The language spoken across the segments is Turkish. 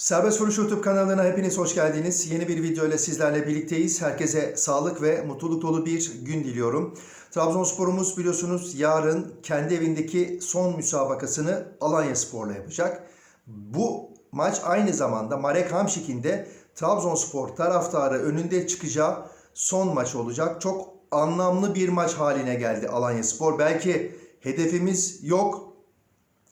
Serbest Vuruş YouTube kanalına hepiniz hoş geldiniz. Yeni bir video ile sizlerle birlikteyiz. Herkese sağlık ve mutluluk dolu bir gün diliyorum. Trabzonsporumuz biliyorsunuz yarın kendi evindeki son müsabakasını Alanya Spor'la yapacak. Bu maç aynı zamanda Marek Hamşik'in de Trabzonspor taraftarı önünde çıkacağı son maç olacak. Çok anlamlı bir maç haline geldi Alanya Spor. Belki hedefimiz yok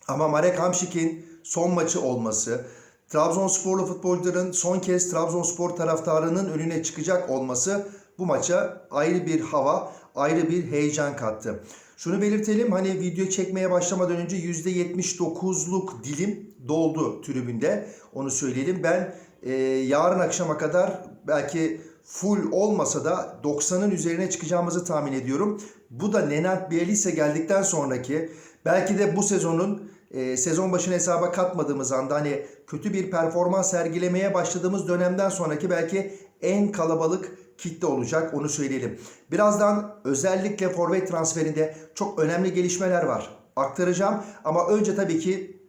ama Marek Hamşik'in son maçı olması, Trabzonsporlu futbolcuların son kez Trabzonspor taraftarının önüne çıkacak olması bu maça ayrı bir hava, ayrı bir heyecan kattı. Şunu belirtelim hani video çekmeye başlamadan önce %79'luk dilim doldu tribünde. Onu söyleyelim. Ben e, yarın akşama kadar belki full olmasa da 90'ın üzerine çıkacağımızı tahmin ediyorum. Bu da Nenad Bielitsa geldikten sonraki belki de bu sezonun e, sezon başına hesaba katmadığımız anda hani kötü bir performans sergilemeye başladığımız dönemden sonraki belki en kalabalık kitle olacak onu söyleyelim. Birazdan özellikle forvet transferinde çok önemli gelişmeler var. Aktaracağım ama önce tabii ki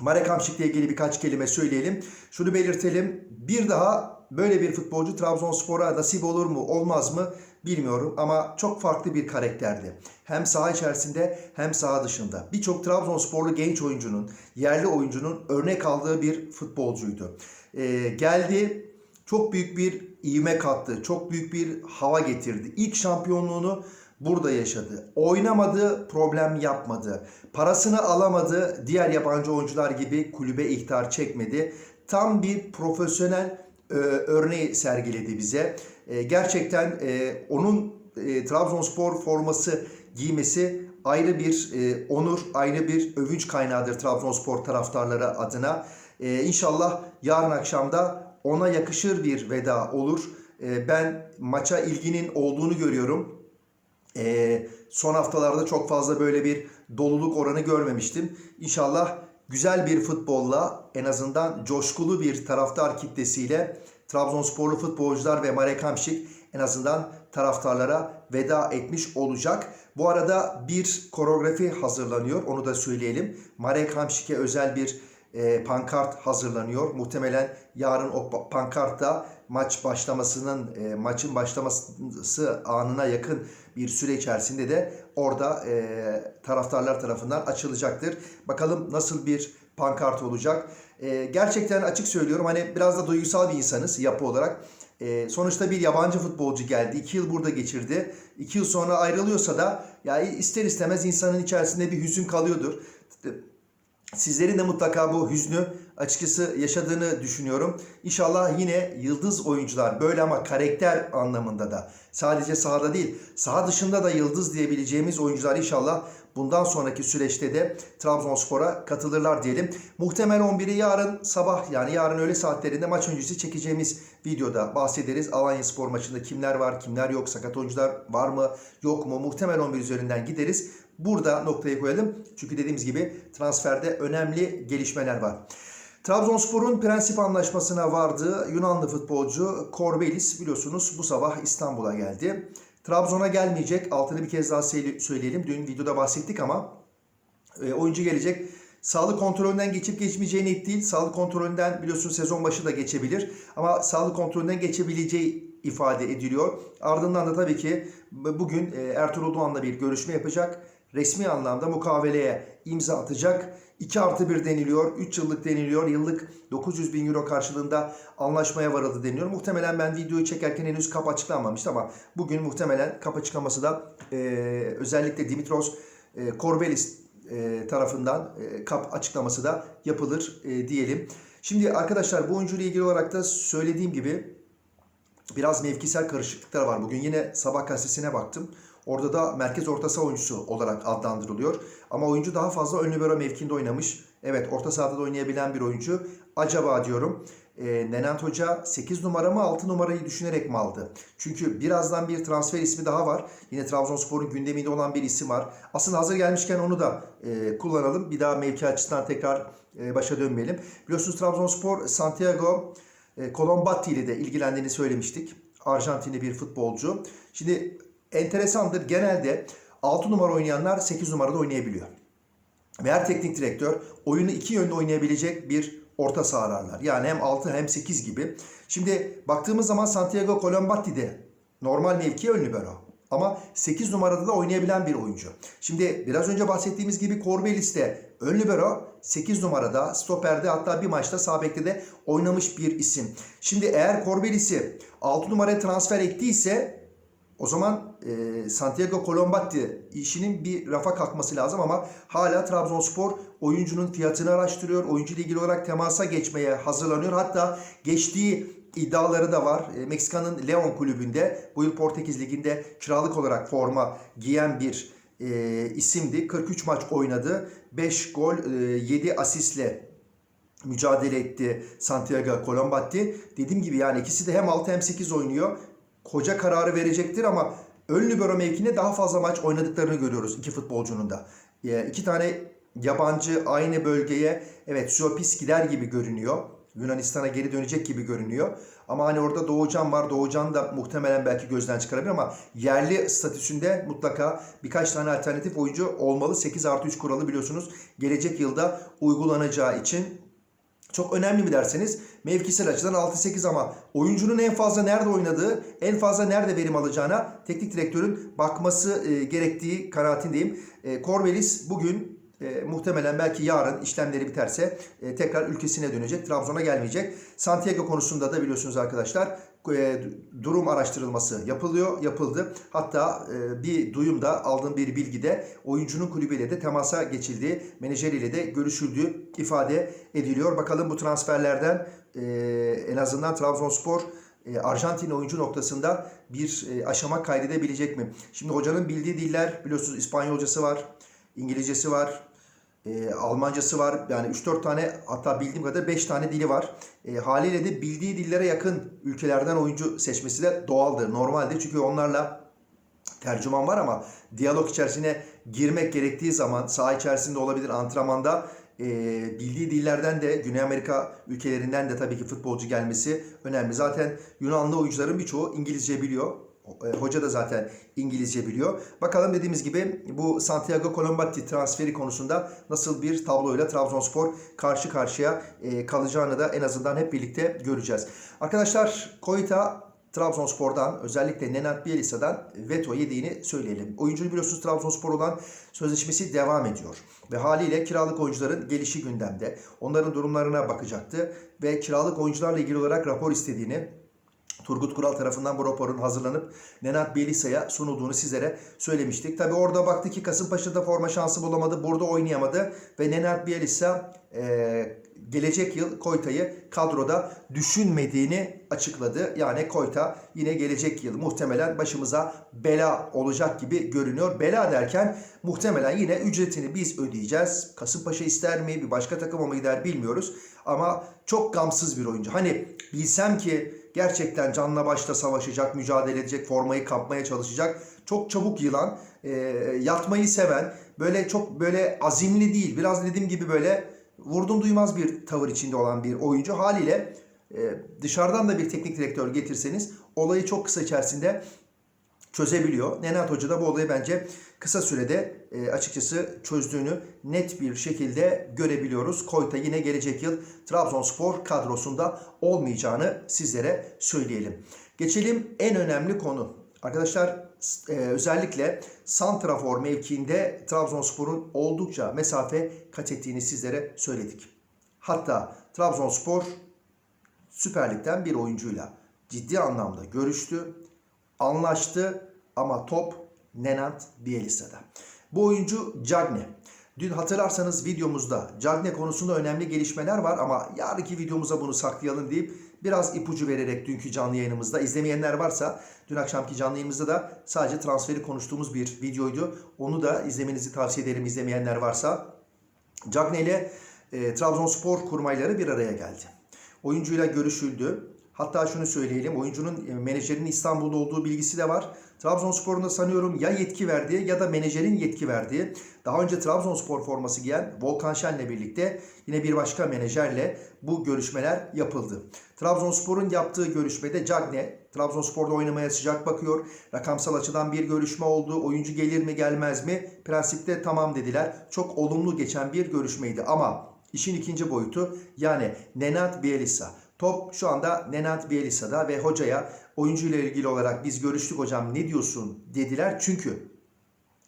Marek Hamšík'le ilgili birkaç kelime söyleyelim. Şunu belirtelim. Bir daha böyle bir futbolcu Trabzonspor'a nasip olur mu olmaz mı bilmiyorum ama çok farklı bir karakterdi. Hem saha içerisinde hem saha dışında. Birçok Trabzonsporlu genç oyuncunun, yerli oyuncunun örnek aldığı bir futbolcuydu. Ee, geldi çok büyük bir ivme kattı. Çok büyük bir hava getirdi. İlk şampiyonluğunu burada yaşadı. Oynamadı, problem yapmadı. Parasını alamadı. Diğer yabancı oyuncular gibi kulübe ihtar çekmedi. Tam bir profesyonel e, örneği sergiledi bize. E, gerçekten e, onun e, Trabzonspor forması giymesi ayrı bir e, onur, ayrı bir övünç kaynağıdır Trabzonspor taraftarları adına. E, inşallah yarın akşamda ona yakışır bir veda olur. E, ben maça ilginin olduğunu görüyorum. E, son haftalarda çok fazla böyle bir doluluk oranı görmemiştim. İnşallah güzel bir futbolla en azından coşkulu bir taraftar kitlesiyle Trabzonsporlu futbolcular ve Marek Hamšík en azından taraftarlara veda etmiş olacak. Bu arada bir koreografi hazırlanıyor. Onu da söyleyelim. Marek Hamšík'e özel bir e, pankart hazırlanıyor. Muhtemelen yarın o pa- pankartta maç başlamasının e, maçın başlaması anına yakın bir süre içerisinde de orada e, taraftarlar tarafından açılacaktır. Bakalım nasıl bir pankart olacak. E, gerçekten açık söylüyorum hani biraz da duygusal bir insanız yapı olarak. E, sonuçta bir yabancı futbolcu geldi. iki yıl burada geçirdi. İki yıl sonra ayrılıyorsa da ya ister istemez insanın içerisinde bir hüzün kalıyordur. Sizlerin de mutlaka bu hüznü açıkçası yaşadığını düşünüyorum. İnşallah yine yıldız oyuncular böyle ama karakter anlamında da sadece sahada değil saha dışında da yıldız diyebileceğimiz oyuncular inşallah bundan sonraki süreçte de Trabzonspor'a katılırlar diyelim. Muhtemel 11'i yarın sabah yani yarın öğle saatlerinde maç öncesi çekeceğimiz videoda bahsederiz. Alanya Spor maçında kimler var kimler yok sakat oyuncular var mı yok mu muhtemel 11 üzerinden gideriz. Burada noktayı koyalım. Çünkü dediğimiz gibi transferde önemli gelişmeler var. Trabzonspor'un prensip anlaşmasına vardığı Yunanlı futbolcu Korbelis biliyorsunuz bu sabah İstanbul'a geldi. Trabzon'a gelmeyecek. Altını bir kez daha söyleyelim. Dün videoda bahsettik ama e, oyuncu gelecek. Sağlık kontrolünden geçip geçmeyeceğini net değil. Sağlık kontrolünden biliyorsunuz sezon başı da geçebilir. Ama sağlık kontrolünden geçebileceği ifade ediliyor. Ardından da tabii ki bugün e, Ertuğrul Doğan'la bir görüşme yapacak. Resmi anlamda mukaveleye imza atacak. 2 artı 1 deniliyor, 3 yıllık deniliyor, yıllık 900 bin euro karşılığında anlaşmaya varıldı deniliyor. Muhtemelen ben videoyu çekerken henüz kap açıklanmamıştı ama bugün muhtemelen kap açıklaması da e, özellikle Dimitros e, Korbelis e, tarafından e, kap açıklaması da yapılır e, diyelim. Şimdi arkadaşlar bu oyuncuyla ilgili olarak da söylediğim gibi biraz mevkisel karışıklıklar var. Bugün yine sabah gazetesine baktım. Orada da merkez orta saha oyuncusu olarak adlandırılıyor. Ama oyuncu daha fazla ön libero mevkinde oynamış. Evet orta sahada da oynayabilen bir oyuncu. Acaba diyorum e, Nenant Hoca 8 numara mı 6 numarayı düşünerek mi aldı? Çünkü birazdan bir transfer ismi daha var. Yine Trabzonspor'un gündeminde olan bir isim var. Aslında hazır gelmişken onu da e, kullanalım. Bir daha mevki açısından tekrar e, başa dönmeyelim. Biliyorsunuz Trabzonspor Santiago e, Colombatti ile de ilgilendiğini söylemiştik. Arjantinli bir futbolcu. Şimdi enteresandır. Genelde 6 numara oynayanlar 8 numarada oynayabiliyor. Ve her teknik direktör oyunu iki yönde oynayabilecek bir orta saha ararlar. Yani hem 6 hem 8 gibi. Şimdi baktığımız zaman Santiago Colombatti de normal mevki ön libero. Ama 8 numarada da oynayabilen bir oyuncu. Şimdi biraz önce bahsettiğimiz gibi Corbelis de ön libero 8 numarada, stoperde hatta bir maçta sağ de oynamış bir isim. Şimdi eğer Corbelis'i 6 numaraya transfer ettiyse o zaman e, Santiago Colombatti işinin bir rafa kalkması lazım ama hala Trabzonspor oyuncunun fiyatını araştırıyor. Oyuncu ile ilgili olarak temasa geçmeye hazırlanıyor. Hatta geçtiği iddiaları da var. E, Meksika'nın Leon kulübünde bu yıl Portekiz Ligi'nde kiralık olarak forma giyen bir e, isimdi. 43 maç oynadı. 5 gol, e, 7 asistle mücadele etti Santiago Colombatti. Dediğim gibi yani ikisi de hem 6 hem 8 oynuyor. Koca kararı verecektir ama ön libero mevkine daha fazla maç oynadıklarını görüyoruz iki futbolcunun da. E, iki tane yabancı aynı bölgeye evet Siopis gider gibi görünüyor. Yunanistan'a geri dönecek gibi görünüyor. Ama hani orada Doğucan var. Doğucan da muhtemelen belki gözden çıkarabilir ama yerli statüsünde mutlaka birkaç tane alternatif oyuncu olmalı. 8 artı 3 kuralı biliyorsunuz gelecek yılda uygulanacağı için çok önemli mi derseniz mevkisel açıdan 6-8 ama oyuncunun en fazla nerede oynadığı, en fazla nerede verim alacağına teknik direktörün bakması e, gerektiği kanaatindeyim. E, Corbelis bugün e, muhtemelen belki yarın işlemleri biterse e, tekrar ülkesine dönecek. Trabzon'a gelmeyecek. Santiago konusunda da biliyorsunuz arkadaşlar e, durum araştırılması yapılıyor, yapıldı. Hatta e, bir duyumda aldığım bir bilgide oyuncunun kulübüyle de temasa geçildiği, menajeriyle de görüşüldüğü ifade ediliyor. Bakalım bu transferlerden e, en azından Trabzonspor e, Arjantin oyuncu noktasında bir aşama kaydedebilecek mi? Şimdi hocanın bildiği diller biliyorsunuz İspanyolcası var, İngilizcesi var, e, Almancası var. Yani 3-4 tane hatta bildiğim kadar 5 tane dili var. E, haliyle de bildiği dillere yakın ülkelerden oyuncu seçmesi de doğaldır, normaldir. Çünkü onlarla tercüman var ama diyalog içerisine girmek gerektiği zaman saha içerisinde olabilir antrenmanda e, bildiği dillerden de Güney Amerika ülkelerinden de tabii ki futbolcu gelmesi önemli. Zaten Yunanlı oyuncuların birçoğu İngilizce biliyor. E, Hoca da zaten İngilizce biliyor. Bakalım dediğimiz gibi bu Santiago Colombatti transferi konusunda nasıl bir tabloyla Trabzonspor karşı karşıya e, kalacağını da en azından hep birlikte göreceğiz. Arkadaşlar Koita Trabzonspor'dan özellikle Nenad Bielitsa'dan veto yediğini söyleyelim. Oyuncu biliyorsunuz Trabzonspor olan sözleşmesi devam ediyor. Ve haliyle kiralık oyuncuların gelişi gündemde. Onların durumlarına bakacaktı. Ve kiralık oyuncularla ilgili olarak rapor istediğini Turgut Kural tarafından bu raporun hazırlanıp Nenad Bielitsa'ya sunulduğunu sizlere söylemiştik. Tabi orada baktı ki Kasımpaşa'da forma şansı bulamadı. Burada oynayamadı. Ve Nenad Bielitsa e, gelecek yıl Koyta'yı kadroda düşünmediğini açıkladı. Yani Koyta yine gelecek yıl muhtemelen başımıza bela olacak gibi görünüyor. Bela derken muhtemelen yine ücretini biz ödeyeceğiz. Kasımpaşa ister mi, bir başka takıma mı gider bilmiyoruz. Ama çok gamsız bir oyuncu. Hani bilsem ki gerçekten canla başla savaşacak, mücadele edecek, formayı kapmaya çalışacak. Çok çabuk yılan, e, yatmayı seven, böyle çok böyle azimli değil. Biraz dediğim gibi böyle vurdum duymaz bir tavır içinde olan bir oyuncu. Haliyle e, dışarıdan da bir teknik direktör getirseniz olayı çok kısa içerisinde çözebiliyor. Nenat Hoca da bu olayı bence kısa sürede e, açıkçası çözdüğünü net bir şekilde görebiliyoruz. Koyta yine gelecek yıl Trabzonspor kadrosunda olmayacağını sizlere söyleyelim. Geçelim en önemli konu. Arkadaşlar e, özellikle santrafor mevkiinde Trabzonspor'un oldukça mesafe kat ettiğini sizlere söyledik. Hatta Trabzonspor Süper Lig'den bir oyuncuyla ciddi anlamda görüştü, anlaştı ama top Nenad Bielitsa'da. Bu oyuncu Cagne. Dün hatırlarsanız videomuzda Cagne konusunda önemli gelişmeler var ama yarınki videomuza bunu saklayalım deyip biraz ipucu vererek dünkü canlı yayınımızda izlemeyenler varsa dün akşamki canlı yayınımızda da sadece transferi konuştuğumuz bir videoydu. Onu da izlemenizi tavsiye ederim izlemeyenler varsa. Cagne ile e, Trabzonspor kurmayları bir araya geldi. Oyuncuyla görüşüldü. Hatta şunu söyleyelim, oyuncunun e, menajerinin İstanbul'da olduğu bilgisi de var. Trabzonspor'un da sanıyorum ya yetki verdiği ya da menajerin yetki verdiği. Daha önce Trabzonspor forması giyen Volkan Şen'le birlikte yine bir başka menajerle bu görüşmeler yapıldı. Trabzonspor'un yaptığı görüşmede Cagne, Trabzonspor'da oynamaya sıcak bakıyor. Rakamsal açıdan bir görüşme oldu. Oyuncu gelir mi gelmez mi? Prensipte tamam dediler. Çok olumlu geçen bir görüşmeydi ama İşin ikinci boyutu yani Nenad Bielsa. Top şu anda Nenad Bielsa'da ve hocaya oyuncuyla ilgili olarak biz görüştük hocam ne diyorsun dediler. Çünkü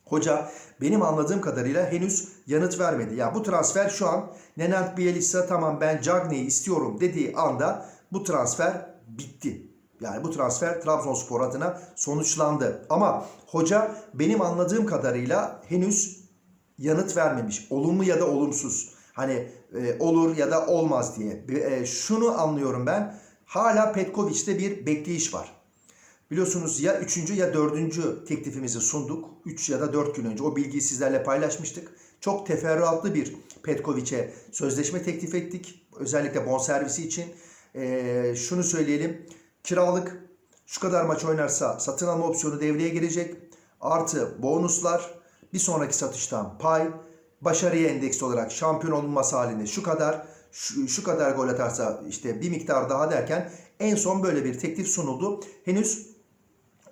hoca benim anladığım kadarıyla henüz yanıt vermedi. Ya bu transfer şu an Nenad Bielsa tamam ben Cagney'i istiyorum dediği anda bu transfer bitti. Yani bu transfer Trabzonspor adına sonuçlandı. Ama hoca benim anladığım kadarıyla henüz yanıt vermemiş. Olumlu ya da olumsuz. Hani e, olur ya da olmaz diye. E, şunu anlıyorum ben. Hala Petkovic'te bir bekleyiş var. Biliyorsunuz ya üçüncü ya dördüncü teklifimizi sunduk. Üç ya da dört gün önce o bilgiyi sizlerle paylaşmıştık. Çok teferruatlı bir Petkovic'e sözleşme teklif ettik. Özellikle bonservisi için. E, şunu söyleyelim. Kiralık şu kadar maç oynarsa satın alma opsiyonu devreye girecek. Artı bonuslar bir sonraki satıştan pay. Başarıya endeksli olarak şampiyon olunması halinde şu kadar şu, şu kadar gol atarsa işte bir miktar daha derken en son böyle bir teklif sunuldu. Henüz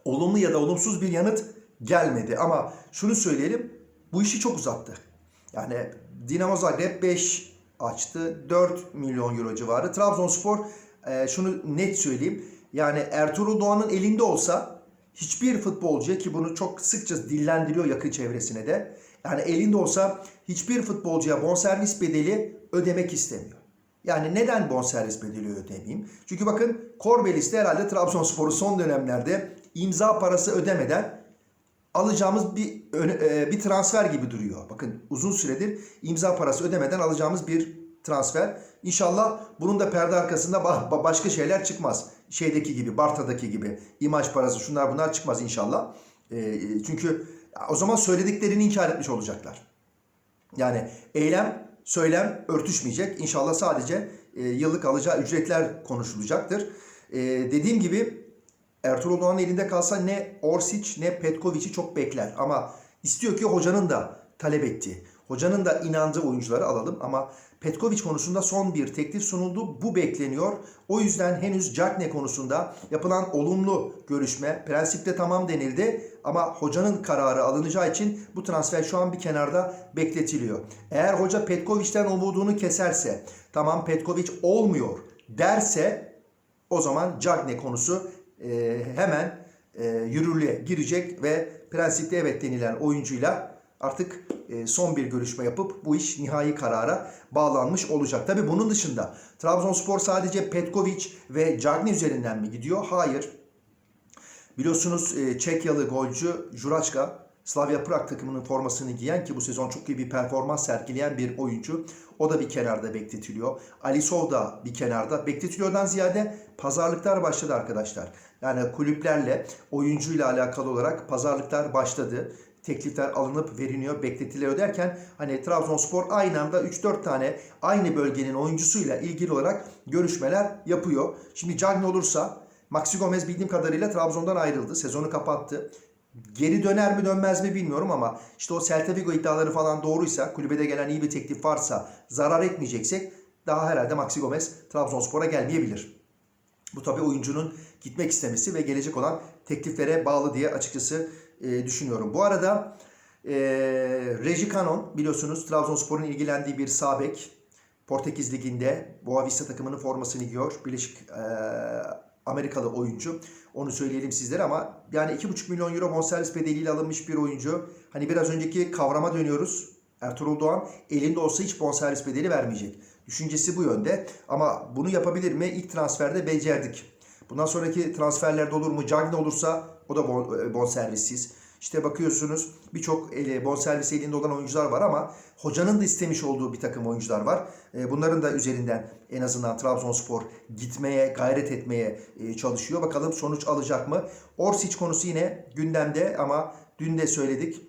olumlu ya da olumsuz bir yanıt gelmedi. Ama şunu söyleyelim bu işi çok uzattı. Yani Dinamo Zagreb 5 açtı. 4 milyon euro civarı. Trabzonspor e, şunu net söyleyeyim. Yani Ertuğrul Doğan'ın elinde olsa hiçbir futbolcuya ki bunu çok sıkça dillendiriyor yakın çevresine de. Yani elinde olsa hiçbir futbolcuya bonservis bedeli ödemek istemiyor. Yani neden bonservis bedeli ödemeyeyim? Çünkü bakın Korbelis'te herhalde Trabzonspor'u son dönemlerde imza parası ödemeden alacağımız bir e, bir transfer gibi duruyor. Bakın uzun süredir imza parası ödemeden alacağımız bir transfer. İnşallah bunun da perde arkasında başka şeyler çıkmaz. Şeydeki gibi, Barta'daki gibi imaj parası şunlar bunlar çıkmaz inşallah. E, çünkü o zaman söylediklerini inkar etmiş olacaklar. Yani eylem, söylem örtüşmeyecek. İnşallah sadece e, yıllık alacağı ücretler konuşulacaktır. dediğim gibi Ertuğrul Doğan'ın elinde kalsa ne Orsic ne Petkovic'i çok bekler. Ama istiyor ki hocanın da talep ettiği, hocanın da inandığı oyuncuları alalım. Ama Petkovic konusunda son bir teklif sunuldu. Bu bekleniyor. O yüzden henüz Cagne konusunda yapılan olumlu görüşme prensipte tamam denildi. Ama hocanın kararı alınacağı için bu transfer şu an bir kenarda bekletiliyor. Eğer hoca Petkovic'ten umudunu keserse, tamam Petkovic olmuyor derse o zaman Cagne konusu e, hemen e, yürürlüğe girecek ve prensipte evet denilen oyuncuyla artık son bir görüşme yapıp bu iş nihai karara bağlanmış olacak. Tabi bunun dışında Trabzonspor sadece Petkovic ve Cagney üzerinden mi gidiyor? Hayır. Biliyorsunuz e, Çekyalı golcü Juraçka Slavia Prag takımının formasını giyen ki bu sezon çok iyi bir performans sergileyen bir oyuncu. O da bir kenarda bekletiliyor. Alisov da bir kenarda. Bekletiliyordan ziyade pazarlıklar başladı arkadaşlar. Yani kulüplerle oyuncuyla alakalı olarak pazarlıklar başladı. Teklifler alınıp veriliyor, bekletiliyor derken hani Trabzonspor aynı anda 3-4 tane aynı bölgenin oyuncusuyla ilgili olarak görüşmeler yapıyor. Şimdi Cagney olursa Maxi Gomez bildiğim kadarıyla Trabzon'dan ayrıldı. Sezonu kapattı. Geri döner mi dönmez mi bilmiyorum ama işte o Celta Vigo iddiaları falan doğruysa, kulübede gelen iyi bir teklif varsa, zarar etmeyeceksek daha herhalde Maxi Gomez Trabzonspor'a gelmeyebilir. Bu tabii oyuncunun gitmek istemesi ve gelecek olan tekliflere bağlı diye açıkçası e, düşünüyorum. Bu arada e, Reji Canon biliyorsunuz Trabzonspor'un ilgilendiği bir sabek. Portekiz Ligi'nde Boavista takımının formasını giyiyor. Birleşik e, Amerikalı oyuncu. Onu söyleyelim sizlere ama yani 2,5 milyon euro bonservis bedeliyle alınmış bir oyuncu. Hani biraz önceki kavrama dönüyoruz. Ertuğrul Doğan elinde olsa hiç bonservis bedeli vermeyecek. Düşüncesi bu yönde ama bunu yapabilir mi? İlk transferde becerdik. Bundan sonraki transferlerde olur mu? Cagney olursa o da bon, bonservissiz. İşte bakıyorsunuz birçok bonservis elinde olan oyuncular var ama hocanın da istemiş olduğu bir takım oyuncular var. E, bunların da üzerinden en azından Trabzonspor gitmeye, gayret etmeye e, çalışıyor. Bakalım sonuç alacak mı? Orsic konusu yine gündemde ama dün de söyledik.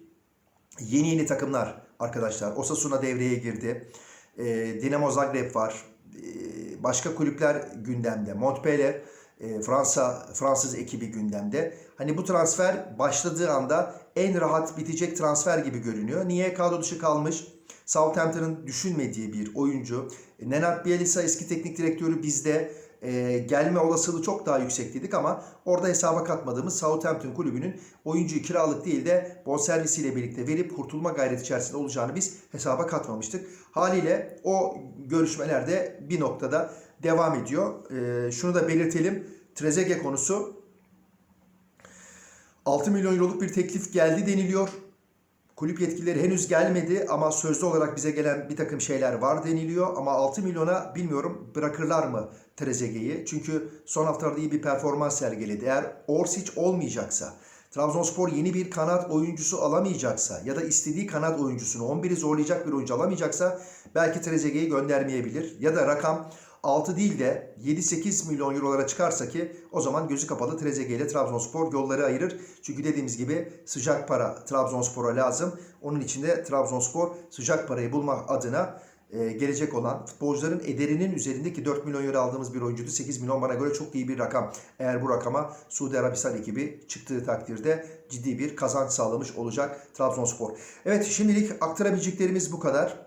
Yeni yeni takımlar arkadaşlar. Osasuna devreye girdi. E, Dinamo Zagreb var. Başka kulüpler gündemde. Montpellier e, Fransa Fransız ekibi gündemde. Hani bu transfer başladığı anda en rahat bitecek transfer gibi görünüyor. Niye kadro dışı kalmış? Southampton'ın düşünmediği bir oyuncu. Nenad Bielsa eski teknik direktörü bizde. e, gelme olasılığı çok daha yüksek dedik ama orada hesaba katmadığımız Southampton kulübünün oyuncuyu kiralık değil de bonservisiyle birlikte verip kurtulma gayreti içerisinde olacağını biz hesaba katmamıştık. Haliyle o görüşmelerde bir noktada devam ediyor. E, şunu da belirtelim. Trezeguet konusu 6 milyon euroluk bir teklif geldi deniliyor. Kulüp yetkilileri henüz gelmedi ama sözlü olarak bize gelen bir takım şeyler var deniliyor. Ama 6 milyona bilmiyorum bırakırlar mı Trezeguet'i? Çünkü son haftalarda iyi bir performans sergiledi. Eğer Orsic olmayacaksa, Trabzonspor yeni bir kanat oyuncusu alamayacaksa ya da istediği kanat oyuncusunu 11'i zorlayacak bir oyuncu alamayacaksa belki Trezeguet'i göndermeyebilir. Ya da rakam 6 değil de 7-8 milyon eurolara çıkarsa ki o zaman gözü kapalı Trezeguet ile Trabzonspor yolları ayırır. Çünkü dediğimiz gibi sıcak para Trabzonspor'a lazım. Onun için de Trabzonspor sıcak parayı bulmak adına e, gelecek olan futbolcuların ederinin üzerindeki 4 milyon euro aldığımız bir oyuncuydu. 8 milyon bana göre çok iyi bir rakam. Eğer bu rakama Suudi Arabistan ekibi çıktığı takdirde ciddi bir kazanç sağlamış olacak Trabzonspor. Evet şimdilik aktarabileceklerimiz bu kadar.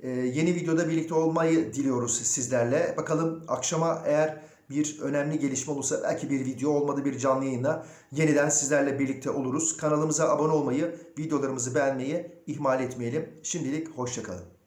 Ee, yeni videoda birlikte olmayı diliyoruz sizlerle. Bakalım akşama eğer bir önemli gelişme olursa belki bir video olmadı bir canlı yayında yeniden sizlerle birlikte oluruz. Kanalımıza abone olmayı, videolarımızı beğenmeyi ihmal etmeyelim. Şimdilik hoşçakalın.